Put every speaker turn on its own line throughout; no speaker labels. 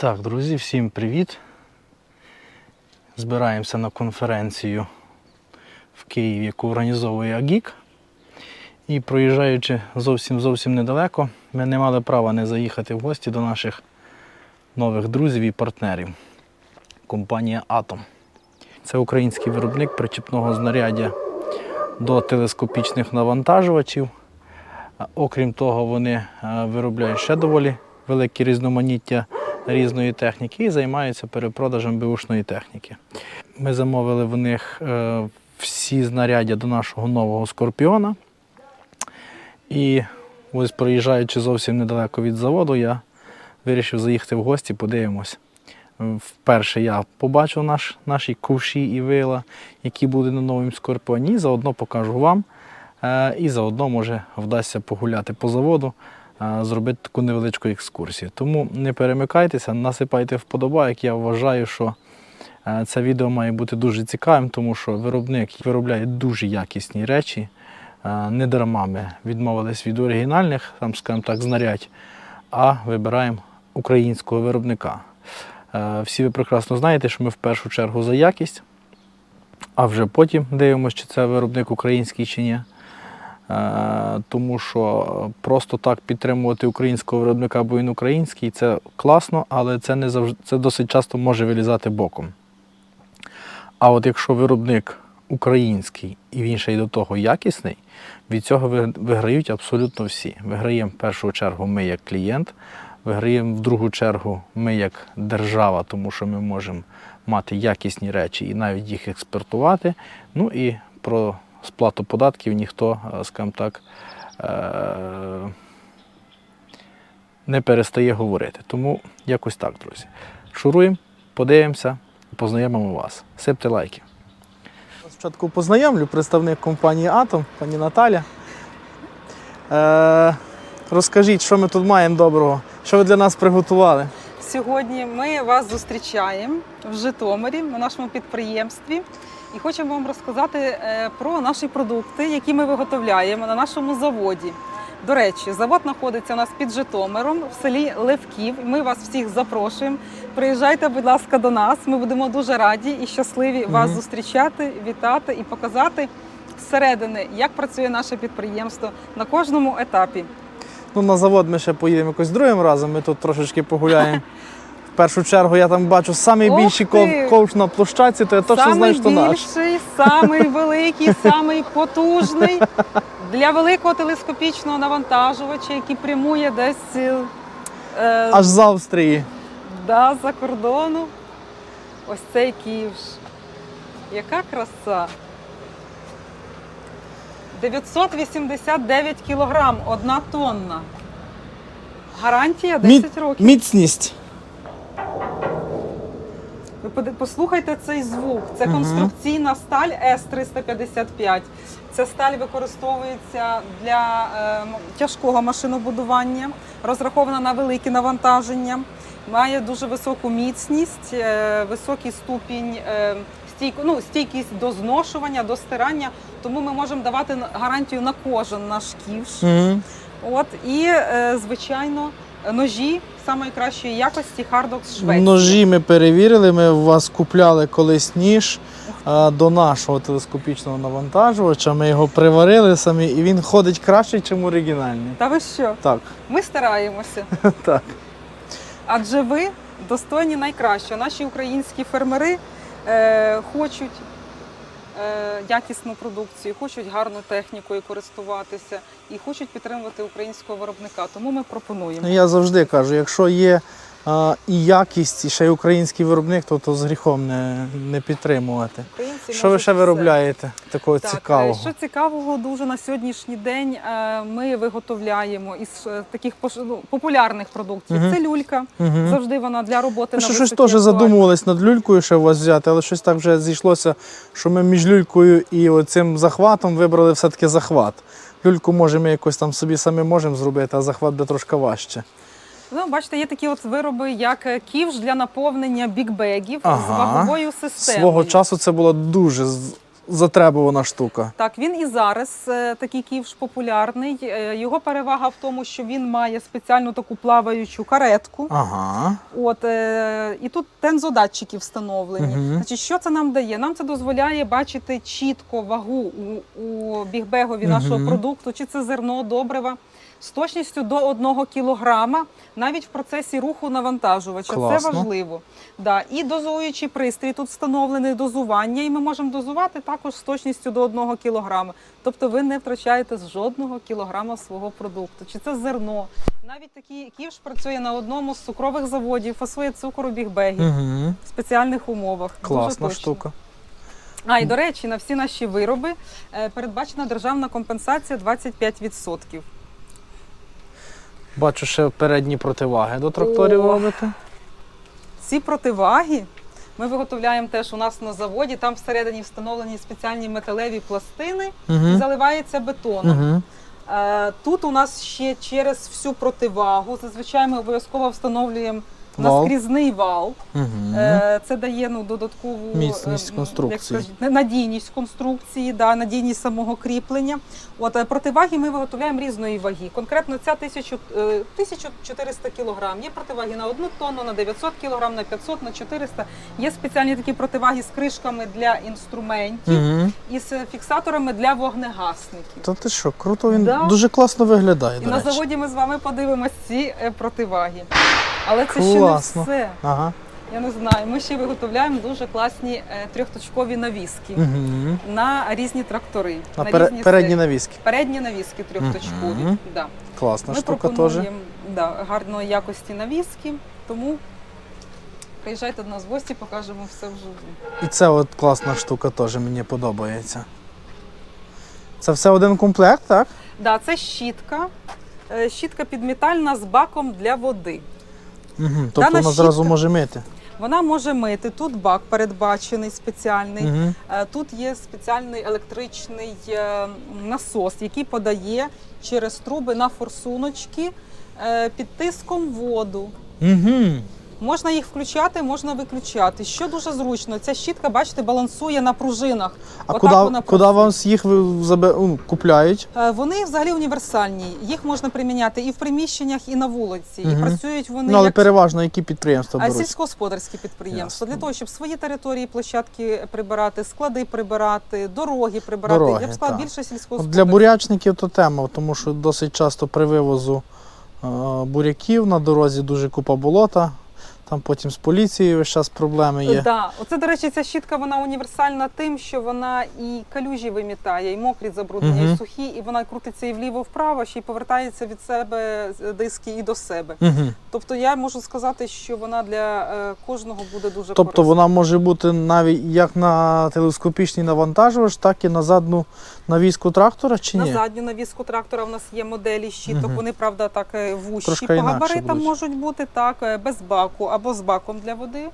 Так, друзі, всім привіт. Збираємося на конференцію в Києві, яку організовує АГІК. І проїжджаючи зовсім зовсім недалеко, ми не мали права не заїхати в гості до наших нових друзів і партнерів. Компанія Атом. Це український виробник причіпного знаряддя до телескопічних навантажувачів. Окрім того, вони е, виробляють ще доволі велике різноманіття різної техніки і займаються перепродажем беушної техніки. Ми замовили в них е, всі знаряддя до нашого нового скорпіона. І ось проїжджаючи зовсім недалеко від заводу, я вирішив заїхати в гості, подивимось. Вперше я побачив наш, наші ковші і вила, які будуть на новому скорпіоні, заодно покажу вам. Е, І заодно може вдасться погуляти по заводу, зробити таку невеличку екскурсію. Тому не перемикайтеся, насипайте вподобайок. Я вважаю, що це відео має бути дуже цікавим, тому що виробник виробляє дуже якісні речі. Не дарма ми відмовились від оригінальних, там, скажімо так, знарядь, а вибираємо українського виробника. Всі ви прекрасно знаєте, що ми в першу чергу за якість, а вже потім дивимося, чи це виробник український чи ні. Е, Тому що просто так підтримувати українського виробника, бо він український, це класно, але це не завжди це досить часто може вилізати боком. А от якщо виробник український і він ще й до того якісний, від цього виграють абсолютно всі. Виграємо в першу чергу ми як клієнт, виграємо в другу чергу ми як держава, тому що ми можемо мати якісні речі і навіть їх експортувати. Ну і про сплату податків ніхто, е, скажімо так, е, не перестає говорити. Тому якось так, друзі. Шуруємо, подивимося, познайомимо вас. Сипте лайки.
Спочатку познайомлю представник компанії Атом, пані Наталя. Е, розкажіть, що ми тут маємо доброго, що ви для нас приготували?
Сьогодні ми вас зустрічаємо в Житомирі на нашому підприємстві і хочемо вам розказати е, про наші продукти, які ми виготовляємо на нашому заводі. До речі, завод знаходиться у нас під Житомиром в селі Левків. Ми вас всіх запрошуємо. Приїжджайте, будь ласка, до нас. Ми будемо дуже раді і щасливі вас зустрічати, вітати і показати зсередини, як працює наше підприємство на кожному етапі.
Ну, на завод ми ще поїдемо якось другим разом, ми тут трошечки погуляємо. В першу чергу я там бачу самий
Ох
більший
ти!
ков- ковш на площадці, то я точно знаю, що наш.
більший, самий великий, самий потужний для великого телескопічного навантажувача, який прямує десь е,
Аж з Австрії.
да, за кордону. Ось цей ківш. Яка краса! 989 кілограм, одна тонна. Гарантія 10
Мі-
років.
Міцність.
Ви послухайте цей звук. Це конструкційна сталь С-355. Ця сталь використовується для е, тяжкого машинобудування, розрахована на великі навантаження, має дуже високу міцність, е, високий ступінь е, стійко, ну, стійкість до зношування, до стирання. Тому ми можемо давати гарантію на кожен наш ківш. От і е, звичайно ножі самої кращої якості Hardox Швеція.
Ножі ми перевірили, ми у вас купляли колись ніж а, до нашого телескопічного навантажувача. Ми його приварили самі, і він ходить краще, ніж оригінальний.
Та ви що?
Так,
Ми стараємося,
так.
адже ви достойні найкращого. Наші українські фермери е, хочуть якісну продукцію, хочуть гарну технікою користуватися і хочуть підтримувати українського виробника. Тому ми пропонуємо.
Ну, Я завжди кажу, якщо є і якість, і ще й український виробник, то, то з гріхом не, не підтримувати.
Українці
Що ви ще виробляєте такого
Так,
цікавого?
е, Що цікавого дуже на сьогоднішній день е, ми виготовляємо із е, таких ну, популярних продуктів.
Мгм.
Це люлька.
Угу.
Завжди вона для роботи
Ми
на
щось теж задумувались над люлькою ще у вас взяти, але щось так вже зійшлося, що ми між люлькою і цим захватом вибрали все-таки захват. Люльку може ми якось там собі самі можемо зробити, а захват буде трошки важче.
Ну, бачите, є такі от вироби, як е, ківш для наповнення бікбегів з ваговою системою.
Свого часу це була дуже
затребувана штука.
Так, він і зараз е, такий ківш популярний. Е, Його перевага в тому, що він має спеціальну таку плаваючу каретку.
Ага.
От і тут тензодатчики встановлені.
Мгм.
Значить, що це нам дає? Нам це дозволяє бачити чітко вагу у, у бігбегові нашого продукту, чи це зерно, добрива. З точністю до 1 кілограма, навіть в процесі руху навантажувача.
Класно.
Це важливо. Да. І дозуючий пристрій тут встановлений дозування, і ми можемо дозувати також з точністю до 1 кілограма. Тобто ви не втрачаєте з жодного кілограма свого продукту. Чи це зерно? Навіть такий ківш працює на одному з цукрових заводів, фасує цукор у бігбегі
Угу.
в спеціальних умовах.
Класна
точно.
штука.
А і до речі, на всі наші вироби е, передбачена державна компенсація 25%.
Бачу, ще передні противаги до тракторів
О.
робите.
Ці противаги ми виготовляємо теж у нас на заводі. Там всередині встановлені спеціальні металеві пластини,
Угу.
заливається бетоном.
Угу.
Тут у нас ще через всю противагу. Зазвичай ми обов'язково встановлюємо
Вал.
наскрізний вал.
Угу.
Е, Це дає ну, додаткову
Міцність
е,
конструкції.
як надійність конструкції, да, надійність самого кріплення. От е, противаги ми виготовляємо різної ваги. Конкретно ця 1000, е, 1400 кг. Є противаги на 1 тонну, на 900 кг, на 500, на 400. Є спеціальні такі противаги з кришками для інструментів
Угу.
і з фіксаторами для вогнегасників.
Та ти що, круто, він
Да.
дуже класно виглядає.
І
до
на
речі.
заводі ми з вами подивимося ці противаги. Але це ще не
Класно.
все.
Ага.
Я не знаю. Ми ще виготовляємо дуже класні е, трьохточкові навіски
Угу.
на різні трактори.
На
на
пере-
різні
передні
серії.
навіски.
передні навіски трьохточкові.
Мгм.
Да.
Класна
Ми
штука теж.
пропонуємо да, гарної якості навіски, тому приїжджайте до нас в гості, покажемо все вживу.
І це от класна штука теж мені подобається. Це все один комплект, так?
Да, це щітка. Е, Щітка підмітальна з баком для води.
Угу. Тобто вона зразу може мити.
Вона може мити. Тут бак передбачений спеціальний.
Угу.
Тут є спеціальний електричний е, насос, який подає через труби на форсуночки е, під тиском воду.
Угу.
Можна їх включати, можна виключати. Що дуже зручно, ця щітка, бачите, балансує на пружинах.
А
Отак
куди,
вона
куди
працює.
вам їх ви забе- ну, купляють?
Е, Вони взагалі універсальні. Їх можна приміняти і в приміщеннях, і на вулиці. І
Мгм.
працюють вони
Ну, але
як
переважно які підприємства
а,
беруть.
сільськогосподарські підприємства
Ясно.
для того, щоб свої території, площадки прибирати, склади прибирати, дороги прибирати.
Дороги,
Я б сказала,
так.
більше
От
сільськогосподарських.
Для бурячників то тема, тому що досить часто при вивозу е, буряків на дорозі дуже купа болота. Там потім з поліцією весь час проблеми є.
Да. Оце, до речі, ця щітка вона універсальна тим, що вона і калюжі вимітає, і мокрі забруднення,
Мгм.
і сухі, і вона крутиться і вліво-вправо, ще й повертається від себе диски і до себе.
Угу.
Тобто я можу сказати, що вона для е, кожного буде дуже
Тобто
корисна.
вона може бути навіть як на телескопічний навантажувач, так і на задну навіску трактора, чи
На
ні?
задню навіску трактора в нас є моделі щіток.
Мгм.
Вони, правда, так е, вущі
Трошки
по
інакше
габаритам
будуть.
можуть бути, так, е, без баку або з баком для води.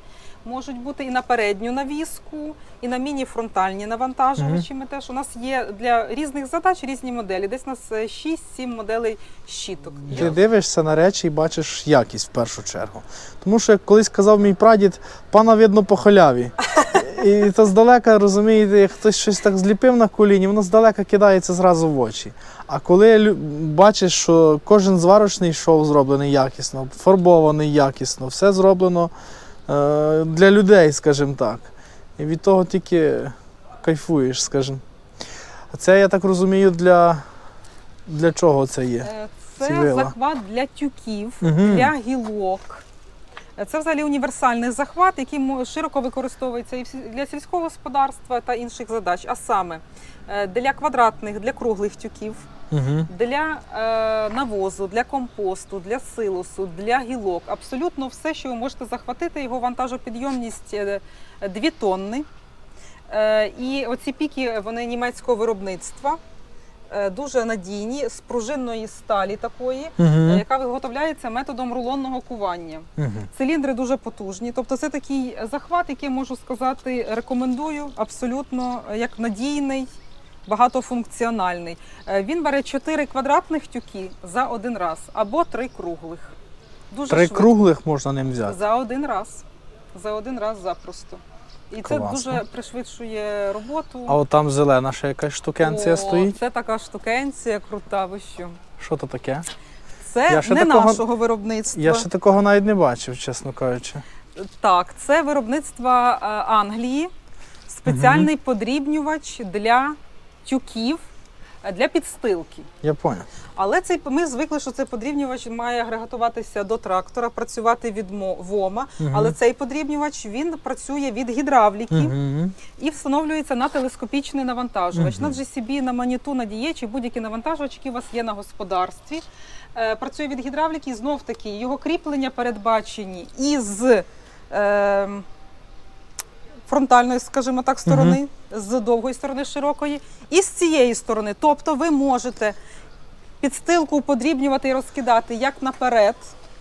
Можуть бути і на передню навіску, і на міні-фронтальні навантажувачі. Ми теж у нас є для різних задач різні моделі. Десь у нас е, 6-7 моделей щіток.
Ти дивишся на речі і бачиш якість в першу чергу. Тому що, як колись казав мій прадід, пана видно по халяві. І то здалека, розумієте, як хтось щось так зліпив на коліні, воно здалека кидається зразу в очі. А коли бачиш, що кожен зварочний шов зроблений якісно, фарбований якісно, все зроблено е, для людей, скажімо так. І від того тільки кайфуєш, скажімо. А це, я так розумію, для, для чого це є?
Е, Це захват для тюків,
Мгм.
для гілок. Е, Це взагалі універсальний захват, який широко використовується і для сільського господарства та інших задач. А саме е, для квадратних, для круглих тюків,
Угу.
для е, навозу, для компосту, для силосу, для гілок. Абсолютно все, що ви можете захватити, його вантажопідйомність 2 тонни. Е, І оці піки вони німецького виробництва. Е, Дуже надійні з пружинної сталі такої,
Угу.
яка виготовляється методом рулонного кування.
Угу.
Циліндри дуже потужні. Тобто, це такий захват, який можу сказати, рекомендую абсолютно е, як надійний, багатофункціональний. Він бере 4 квадратних тюки за один раз або 3 круглих. Дуже
Три
швидко.
круглих можна ним взяти.
за один раз. За один раз запросто. І це дуже пришвидшує роботу.
А от там зелена ще якась штукенція
О,
стоїть.
Це така штукенція крута, ви що?
Що то таке?
Це
Я ще
не
такого-
нашого виробництва.
Я ще такого навіть не бачив, чесно кажучи.
Так, це виробництво е, Англії, спеціальний подрібнювач для тюків, для підстилки.
Я поняв.
Але цей ми звикли, що цей подрібнювач має агрегатуватися до трактора, працювати від ВОМа.
Мгм.
Але цей подрібнювач він працює від гідравліки
Угу.
і встановлюється на телескопічний навантажувач.
Мгм.
На GCB, на маніту, на дієчі, будь-які навантажувачі, які у вас є на господарстві. Е, працює від гідравліки, і знов таки його кріплення передбачені із е, фронтальної, скажімо так, сторони, з довгої сторони широкої, і з цієї сторони. Тобто ви можете підстилку подрібнювати і розкидати як наперед,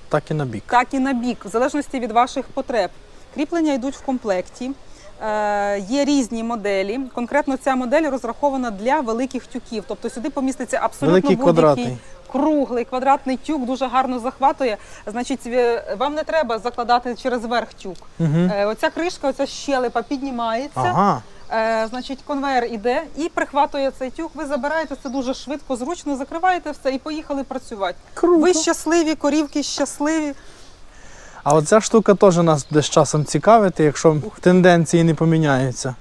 Так і на бік.
так і на бік, в залежності від ваших потреб. Кріплення йдуть в комплекті. Е, є різні моделі. Конкретно ця модель розрахована для великих тюків. Тобто сюди поміститься абсолютно будь-який круглий квадратний тюк, дуже гарно захватує. Значить, вам не треба закладати через верх тюк.
Угу.
Е, оця кришка, оця щелепа піднімається.
Ага.
Е, значить, конвейер іде і прихватує цей тюк. Ви забираєте це дуже швидко, зручно, закриваєте все і поїхали працювати.
Круто.
Ви щасливі, корівки щасливі.
А оця штука теж нас буде з часом цікавити, якщо тенденції не поміняються.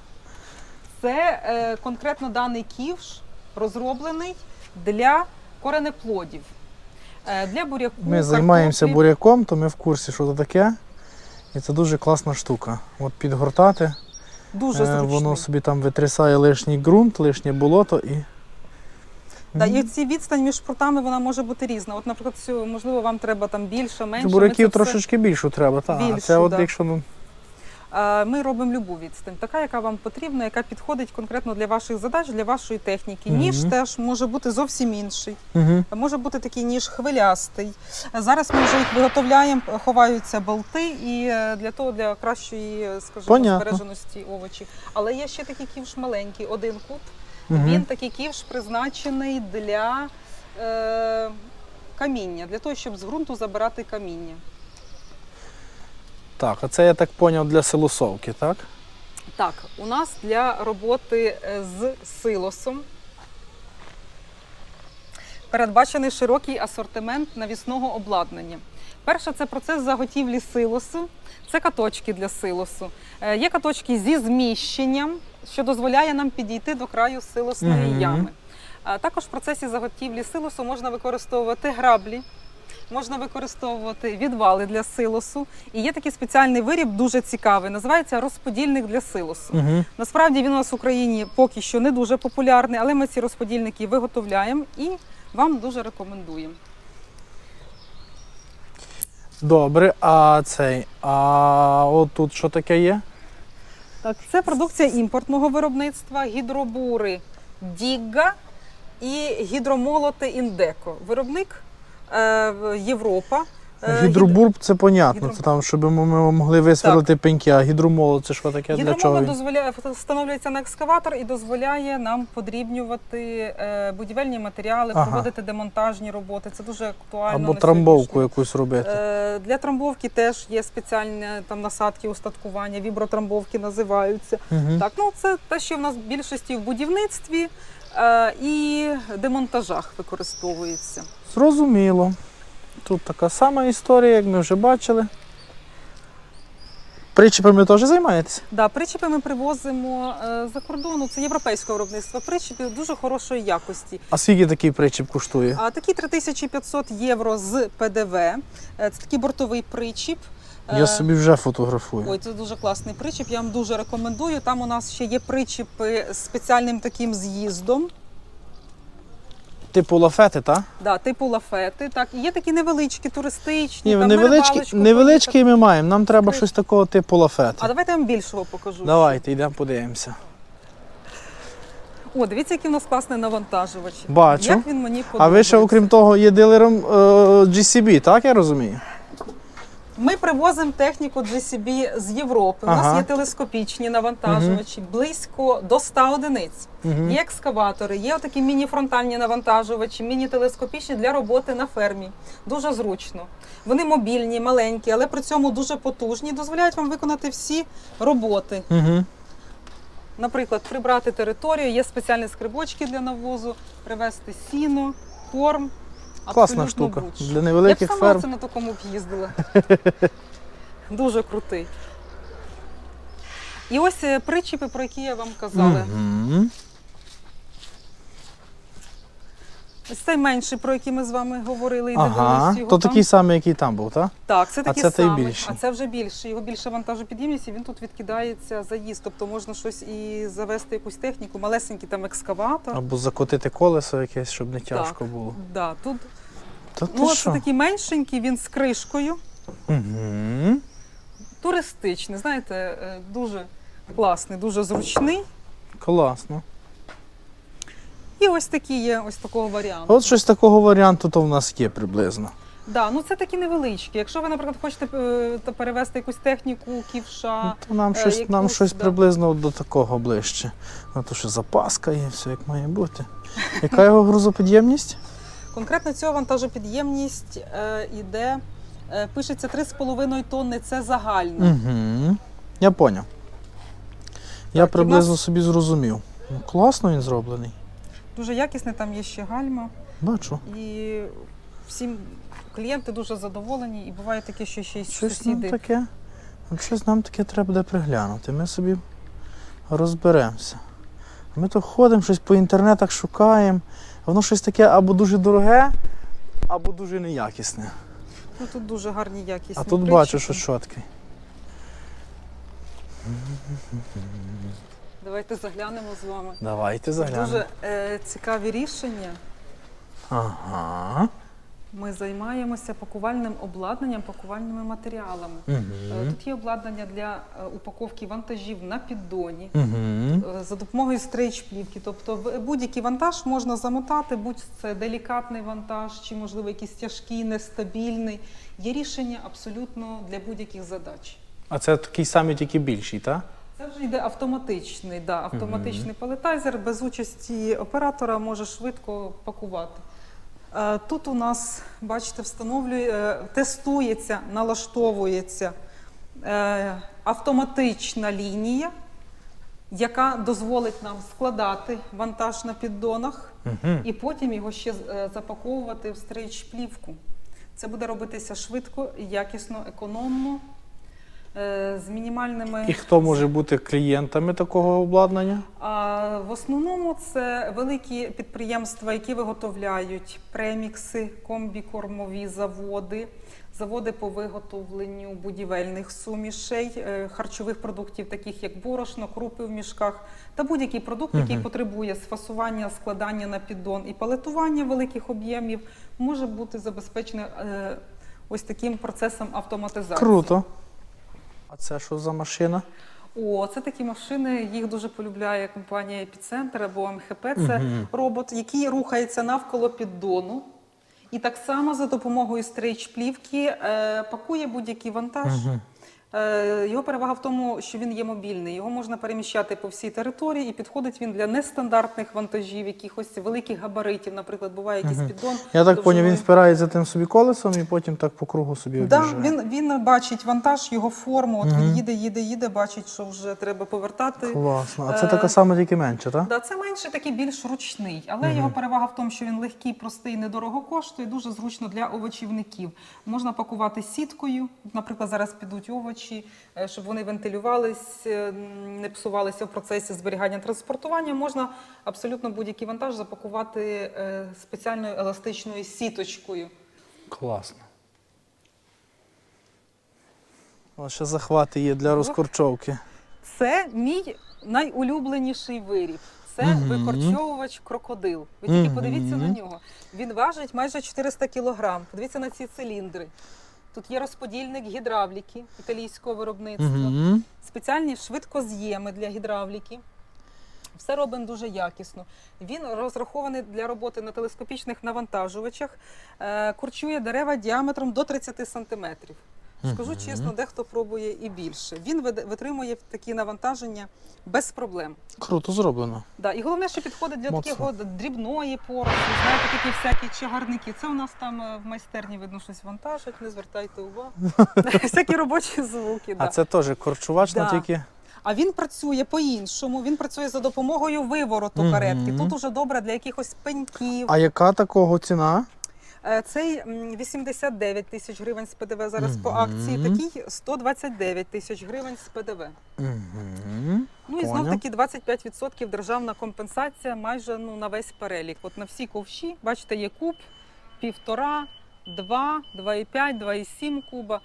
Це е, конкретно даний ківш розроблений для коренеплодів. Е, для буряку.
Ми займаємося
картоплі.
буряком, то ми в курсі, що це таке. І це дуже класна штука. От підгортати,
Дуже
е,
зручний.
воно собі там витрясає лишній ґрунт, лишнє болото і.
Да, і ці відстань між прутами вона може бути різна. От, наприклад, цю, можливо, вам треба там більше, менше.
Буряків трошечки більшу треба, так.
Більшу,
це от
да.
якщо ну,
Ми робимо любу відстань, така, яка вам потрібна, яка підходить конкретно для ваших задач, для вашої техніки.
Мгм.
Ніж теж може бути зовсім інший.
угу.
Може бути такий ніж хвилястий. Зараз ми вже їх виготовляємо, ховаються болти і е, для того для кращої, скажімо, збереженості овочів. Але є ще такий ківш маленький, один кут.
Угу.
Він такий ківш призначений для е, каміння, для того, щоб з ґрунту забирати каміння.
Так, а це я так поняв для силосовки, так?
Так, у нас для роботи е, з силосом передбачений широкий асортимент навісного обладнання. Перше це процес заготівлі силосу, це каточки для силосу. Е, Є каточки зі зміщенням, що дозволяє нам підійти до краю силосної
Мгм.
ями. А Також в процесі заготівлі силосу можна використовувати граблі, можна використовувати відвали для силосу. І є такий спеціальний виріб, дуже цікавий, називається розподільник для силосу.
Угу.
Насправді він у нас в Україні поки що не дуже популярний, але ми ці розподільники виготовляємо і вам дуже рекомендуємо.
Добре, а цей. А от тут що таке є?
Так, це продукція імпортного виробництва, гідробури Дігга і гідромолоти Індеко. Виробник е, Європа. Е,
Гідробурб це понятно. Це там, щоб ми могли висверлити пеньки, а гідромолот це що таке? Для чого? Він?
дозволяє встановлюється на екскаватор і дозволяє нам подрібнювати е, будівельні матеріали,
Ага.
проводити демонтажні роботи. Це дуже актуально.
Або трамбовку якусь робити.
Е, Для трамбовки теж є спеціальні там насадки устаткування, вібротрамбовки називаються.
Угу.
Так, ну це те, що в нас в більшості в будівництві і демонтажах використовується.
Зрозуміло. Тут така сама історія, як ми вже бачили. Причепами теж займаєтесь?
Да, причепи ми привозимо е, за кордону. Це європейське виробництво. Причепи дуже хорошої якості.
А скільки такий причеп коштує?
А такі 3500 євро з ПДВ. Е, Це такий бортовий причіп. Е,
Я собі вже фотографую.
Ой, це дуже класний причіп. Я вам дуже рекомендую. Там у нас ще є причіпи з спеціальним таким з'їздом.
Типу лафети, так?
Да, типу лафети. Так, є такі невеличкі, туристичні.
Ні,
там,
невеличкі, невеличкі ми маємо. Нам треба щось такого типу лафети.
А давайте я вам більшого покажу.
Давайте, йдемо подивимося.
О, дивіться, який у нас класний навантажувач.
Бачу.
Як він мені
А ви ще, окрім того, є дилером е, GCB, так я розумію?
Ми привозимо техніку GCB з Європи. У
Ага.
нас є телескопічні навантажувачі, близько до 100 одиниць.
Мгм.
Є екскаватори, є такі міні-фронтальні навантажувачі, міні-телескопічні для роботи на фермі. Дуже зручно. Вони мобільні, маленькі, але при цьому дуже потужні, дозволяють вам виконати всі роботи.
Угу.
Наприклад, прибрати територію, є спеціальні скрибочки для навозу, привезти сіно, корм.
Класна штука.
будь-що.
Для невеликих
Я б сама
ферм.
це на такому б їздила. Дуже крутий. І ось е, причіпи, про які я вам казала.
Мгм.
Ось цей менший, про який ми з вами говорили і
Ага.
його
То
там.
такий самий, який там був, так?
Так, це
А
такий
це
самий,
більший.
а це вже більше. Його більше вантажопідємність, і він тут відкидається заїзд. Тобто можна щось і завести якусь техніку, малесенький там екскаватор.
Або закотити колесо якесь, щоб не тяжко було.
Да, тут
Та ти
ну, це
що?
такий меншенький, він з кришкою.
Угу.
Туристичний, знаєте, е, дуже класний, дуже зручний.
Класно.
І ось такі є ось такого варіанту.
От щось такого варіанту то в нас є приблизно.
Да, ну це такі невеличкі. Якщо ви, наприклад, хочете е, та перевезти якусь техніку, ківша.
То нам
е,
щось, нам
якусь,
щось
да.
приблизно до такого ближче. Ну то що запаска є, все як має бути. Яка його грузоподємність?
Конкретно цього вантажопідємність е, іде, е, пишеться 3,5 тонни, це загальна.
Угу. Я поняв. Я
Так, і в
приблизно
нас-
собі зрозумів. Ну, класно він зроблений.
Дуже якісний, там є ще гальма.
Бачу.
І всім клієнти дуже задоволені. І буває таке, що ще й
Щось нам таке. Щось нам таке треба буде приглянути. Ми собі розберемося. Ми то ходимо, щось по інтернетах шукаємо. Воно щось таке або дуже дороге, або дуже неякісне.
Ну, тут дуже гарні якісні.
А тут
причіпи.
бачу, що чіткий.
Давайте заглянемо з вами.
Давайте заглянемо.
Дуже е, цікаві рішення.
Ага.
Ми займаємося пакувальним обладнанням, пакувальними матеріалами. Е,
Угу.
Тут є обладнання для е, упаковки вантажів на піддоні.
Угу.
е, За допомогою стрейч-плівки, тобто в- будь-який вантаж можна замотати, будь це делікатний вантаж, чи можливо якийсь тяжкий, нестабільний. Є рішення абсолютно для будь-яких задач.
А це такий самий, тільки більший, так?
Це вже йде автоматичний, да, автоматичний палетайзер без участі оператора може швидко пакувати. Е, Тут у нас, бачите, встановлює, е, тестується, налаштовується е, автоматична лінія, яка дозволить нам складати вантаж на піддонах і потім його ще е, запаковувати в стрейч-плівку. Це буде робитися швидко, якісно, економно, з мінімальними
І хто може бути клієнтами такого обладнання?
а в основному це великі підприємства, які виготовляють премікси, комбікормові заводи, заводи по виготовленню будівельних сумішей, е, харчових продуктів, таких як борошно, крупи в мішках, та будь-який продукт, який
Мгм.
потребує сфасування, складання на піддон і палетування великих об'ємів, може бути забезпечений е, ось таким процесом автоматизації.
Круто. А це що за машина?
О, це такі машини, їх дуже полюбляє компанія Епіцентр або МХП. Це
угу.
робот, який рухається навколо піддону. І так само за допомогою стрейч-плівки е, пакує будь-який вантаж.
Мгм.
Е, його перевага в тому, що він є мобільний. Його можна переміщати по всій території, і підходить він для нестандартних вантажів, якихось великих габаритів. Наприклад, буває якийсь
Мгм.
піддон.
Я так поняв, він впирається тим собі колесом і потім так по кругу собі
Да, він, він бачить вантаж, його форму. От
Мгм.
він їде, їде, їде, бачить, що вже треба повертати.
Класно. А це
Е,
така сама, тільки менше, так?
Да, це менше такий більш ручний, але
Мгм.
його перевага в тому, що він легкий, простий, недорого коштує, дуже зручно для овочівників. Можна пакувати сіткою. Наприклад, зараз підуть овочі, е, щоб вони вентилювались, е, не псувалися в процесі зберігання транспортування. Можна абсолютно будь-який вантаж запакувати е, спеціальною еластичною сіточкою.
Класно. О, ще захвати є для розкорчовки.
Це мій найулюбленіший виріб. Це
Мгм.
викорчовувач крокодил. Ви тільки
Мгм.
подивіться на нього. Він важить майже 400 кілограм. Подивіться на ці циліндри. Тут є розподільник гідравліки італійського виробництва,
Угу.
спеціальні швидкоз'єми для гідравліки. Все робимо дуже якісно. Він розрахований для роботи на телескопічних навантажувачах, е, курчує дерева діаметром до 30 сантиметрів. Скажу чесно, дехто пробує і більше. Він витримує такі навантаження без проблем.
Круто зроблено.
Да, і головне, що підходить для
Моцно.
таких от дрібної пороху, знаєте, такі всякі чагарники. Це у нас там е, в майстерні видно щось вантажать, не звертайте увагу. Всякі робочі звуки.
А
Да.
це теж корчувач,
Да.
тільки.
А він працює по-іншому. Він працює за допомогою вивороту
Мгм.
каретки. Тут уже добре для якихось пеньків.
А яка такого ціна?
Е, Цей м, 89 тисяч гривень з ПДВ зараз по акції. Такий 129 тисяч гривень з ПДВ. Ну і знов таки 25% державна компенсація майже ну, на весь перелік. От на всі ковші, бачите, є куб, півтора, два, 2,5, 2,7 куба.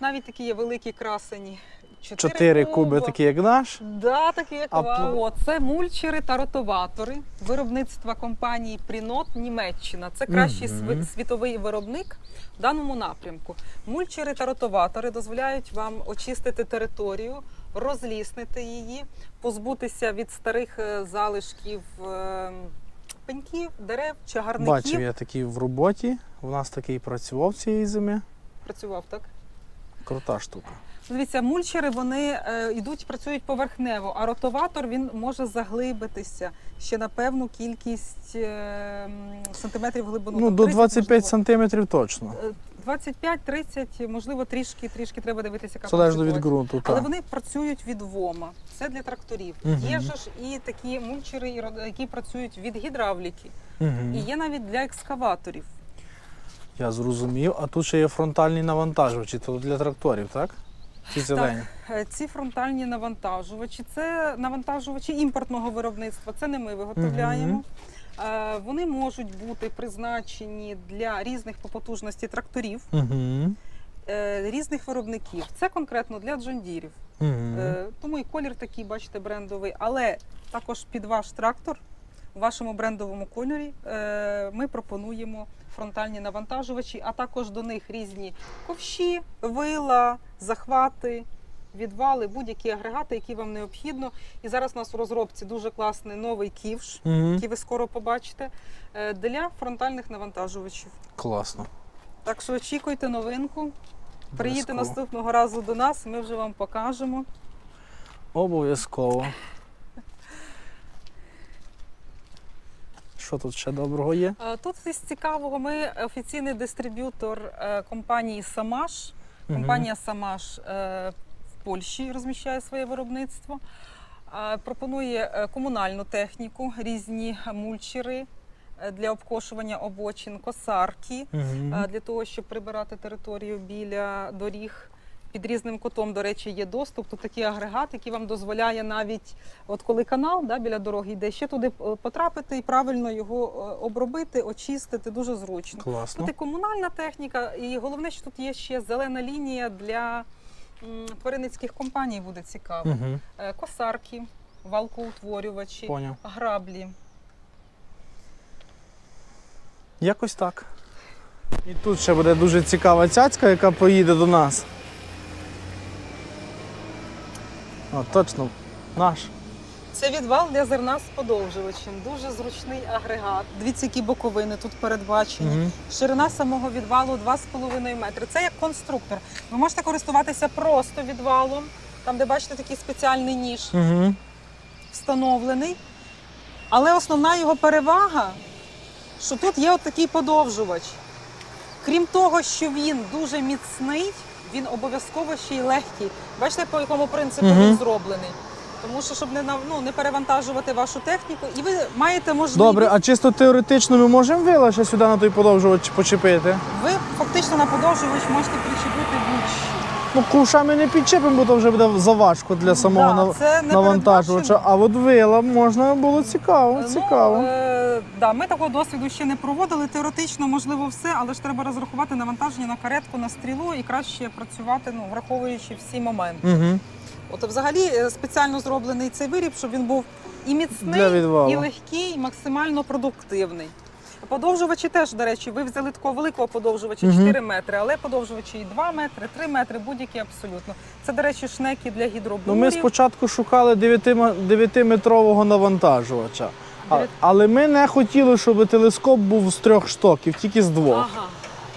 Навіть такі є великі красені.
Чотири куби, такі як наш.
Да, такі як
А
вам. О, Це мульчери та ротоватори виробництва компанії Прінот Німеччина. Це кращий
Мгм.
сви- світовий виробник в даному напрямку. Мульчери та ротоватори дозволяють вам очистити територію, розліснити її, позбутися від старих е, залишків е, пеньків, дерев, чагарників.
Бачив я такий в роботі. У нас такий працював цієї зими.
Працював так.
Крута штука.
Дивіться, мульчери вони е, йдуть, працюють поверхнево, а ротоватор він може заглибитися ще на певну кількість е, сантиметрів глибину.
Ну, до 25
можливо.
сантиметрів точно.
Е, 25-30, можливо, трішки, трішки треба дивитися, яка
Залежно від ґрунту.
Але
Так.
вони працюють від ВОМа. Це для тракторів.
Мгм.
Є ж і такі мульчери, які працюють від гідравліки.
Мгм.
І є навіть для екскаваторів.
Я зрозумів. А тут ще є фронтальні навантажувачі, то для тракторів, так? Ці зелені.
Е, Ці фронтальні навантажувачі це навантажувачі імпортного виробництва. Це не ми виготовляємо. Е, Вони можуть бути призначені для різних по потужності тракторів,
Угу.
різних виробників. Це конкретно для джондірів.
Угу.
Тому і колір такий, бачите, брендовий. Але також під ваш трактор у вашому брендовому кольорі ми пропонуємо фронтальні навантажувачі, а також до них різні ковші, вила, захвати. Відвали, будь-які агрегати, які вам необхідно. І зараз у нас у розробці дуже класний новий ківш,
Угу.
який ви скоро побачите, е, для фронтальних навантажувачів.
Класно.
Так що очікуйте новинку. Приїдьте наступного разу до нас, ми вже вам покажемо.
Обов'язково. Що тут ще доброго є?
Е, Тут із цікавого ми офіційний дистриб'ютор е, компанії Самаш. Компанія Самаш е, в Польщі розміщає своє виробництво. Пропонує комунальну техніку, різні мульчери для обкошування обочин, косарки е, для того, щоб прибирати територію біля доріг. Під різним кутом, до речі, є доступ. Тут такий агрегат, який вам дозволяє навіть, от коли канал да, біля дороги йде, ще туди е, потрапити і правильно його е, обробити, очистити дуже зручно.
Класно.
Тут і комунальна техніка, і головне, що тут є ще зелена лінія для тваринницьких компаній, буде цікаво.
Угу.
Косарки, валкоутворювачі,
Поняв.
граблі.
Якось так. І тут ще буде дуже цікава цяцька, яка поїде до нас. О, точно, наш.
Це відвал для зерна з подовжувачем. Дуже зручний агрегат. Дивіться, які боковини тут передбачені.
Угу.
Ширина самого відвалу 2,5 метри. Це як конструктор. Ви можете користуватися просто відвалом, там, де бачите такий спеціальний ніж
Угу.
встановлений. Але основна його перевага, що тут є от такий подовжувач. Крім того, що він дуже міцний, він обов'язково ще й легкий. Бачите, по якому принципу
Мгм.
він зроблений. Тому що, щоб не, нав- ну, не перевантажувати вашу техніку, і ви маєте можливість.
Добре, а чисто теоретично ми можемо вила ще сюди на той подовжувач почепити?
Ви фактично на подовжувач можете причепити будь-що.
Ну, куша ми не підчепимо, бо то вже буде заважко для самого
Да,
нав-
це не
навантажувача.
передбачено.
А от вила можна було цікаво,
Ну, е, да, ми такого досвіду ще не проводили. Теоретично можливо все, але ж треба розрахувати навантаження на каретку, на стрілу і краще працювати, ну враховуючи всі моменти.
Угу.
От взагалі е, спеціально зроблений цей виріб, щоб він був і міцний, і легкий, і максимально продуктивний. Подовжувачі теж, до речі, ви взяли такого великого подовжувача
Мгм.
4 метри, але подовжувачі і 2 метри, 3 метри, будь-які абсолютно. Це, до речі, шнеки для
Ну, ми спочатку шукали 9-метрового навантажувача. А, але ми не хотіли, щоб телескоп був з трьох штоків, тільки з двох.
Ага.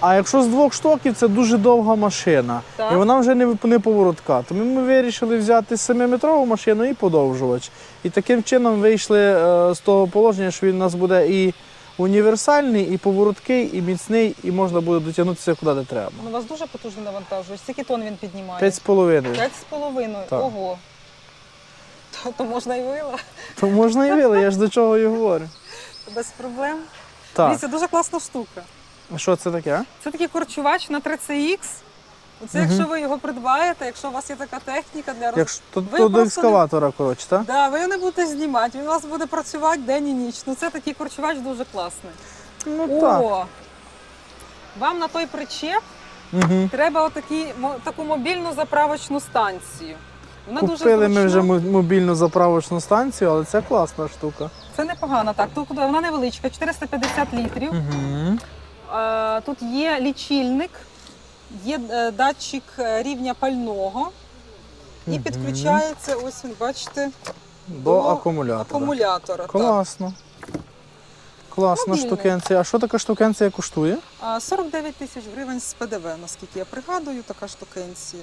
А якщо з двох штоків, це дуже довга машина.
Так.
І вона вже не, не поворотка. Тому ми вирішили взяти 7-метрову машину і подовжувач. І таким чином вийшли е, з того положення, що він у нас буде і універсальний, і повороткий, і міцний, і можна буде дотягнутися куди де треба.
Ну, у вас дуже потужний навантажувач. Скільки тонн він піднімає?
П'ять з половиною.
П'ять з половиною.
Так.
Ого. То, можна і вила.
То можна і вили, я ж до чого і говорю.
Без проблем.
Так,
Дивіться, дуже класна штука.
а що це таке?
Це такий корчувач на 3CX. Оце
Мгм.
якщо ви його придбаєте, якщо у вас є така техніка для роз...
Якщо то,
Ви
то до
просто не-
екскаватора, коротше, так?
Да, ви його не будете знімати, він у вас буде працювати день і ніч. Ну це такий корчувач дуже класний.
Ну так.
Вам на той причеп
Угу.
треба отакі, таку мобільну заправочну станцію. Вона дуже
Купили ми вже мо- мобільну заправочну станцію, але це класна штука.
Це непогано так. Тут вона невеличка, 450 літрів.
Угу.
Е, Тут є лічильник, є е, датчик е, рівня пального. І
Мгм.
підключається, ось він, бачите,
До
до
акумулятора.
акумулятора. Так.
Класно. Класна
Мобільний.
штукенція. А що така штукенція коштує?
А, 49 тисяч гривень з ПДВ, наскільки я пригадую, така штукенція.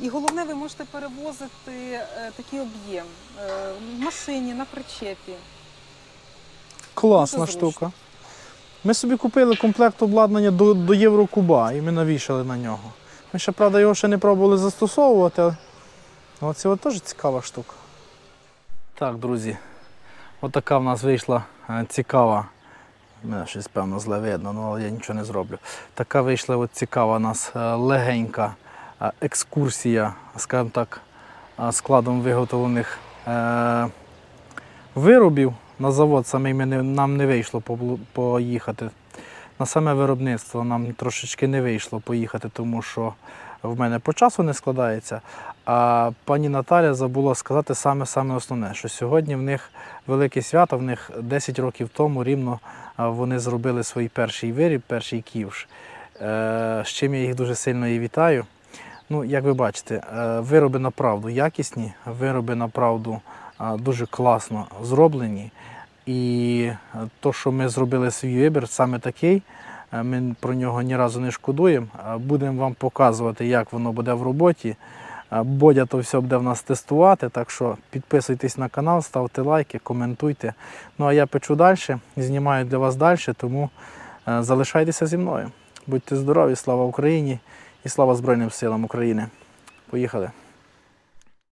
І головне, ви можете перевозити е, такий об'єм е, в машині, на причепі.
Класна штука. Ми собі купили комплект обладнання до, до Єврокуба і ми навішали на нього. Ми ще, правда, його ще не пробували застосовувати, але оце от теж цікава штука.
Так, друзі, отака в нас вийшла е, цікава. Мене щось певно зле видно, ну, але я нічого не зроблю. Така вийшла от цікава у нас легенька екскурсія, скажімо так, складом виготовлених е, виробів. На завод самий ми нам не вийшло поїхати. На саме виробництво нам трошечки не вийшло поїхати, тому що в мене по часу не складається. А пані Наталя забула сказати саме саме основне, що сьогодні в них велике свято, в них 10 років тому рівно вони зробили свій перший виріб, перший ківш. Е, З чим я їх дуже сильно і вітаю. Ну, як ви бачите, е, вироби направду якісні, вироби направду а, дуже класно зроблені. І те, що ми зробили свій вибір, саме такий, е, ми про нього ні разу не шкодуємо. Е, Будемо вам показувати, як воно буде в роботі. Е, Бодя то все буде в нас тестувати, так що підписуйтесь на канал, ставте лайки, коментуйте. Ну а я печу далі, знімаю для вас далі, тому е, залишайтеся зі мною. Будьте здорові, слава Україні і слава Збройним силам України. Поїхали!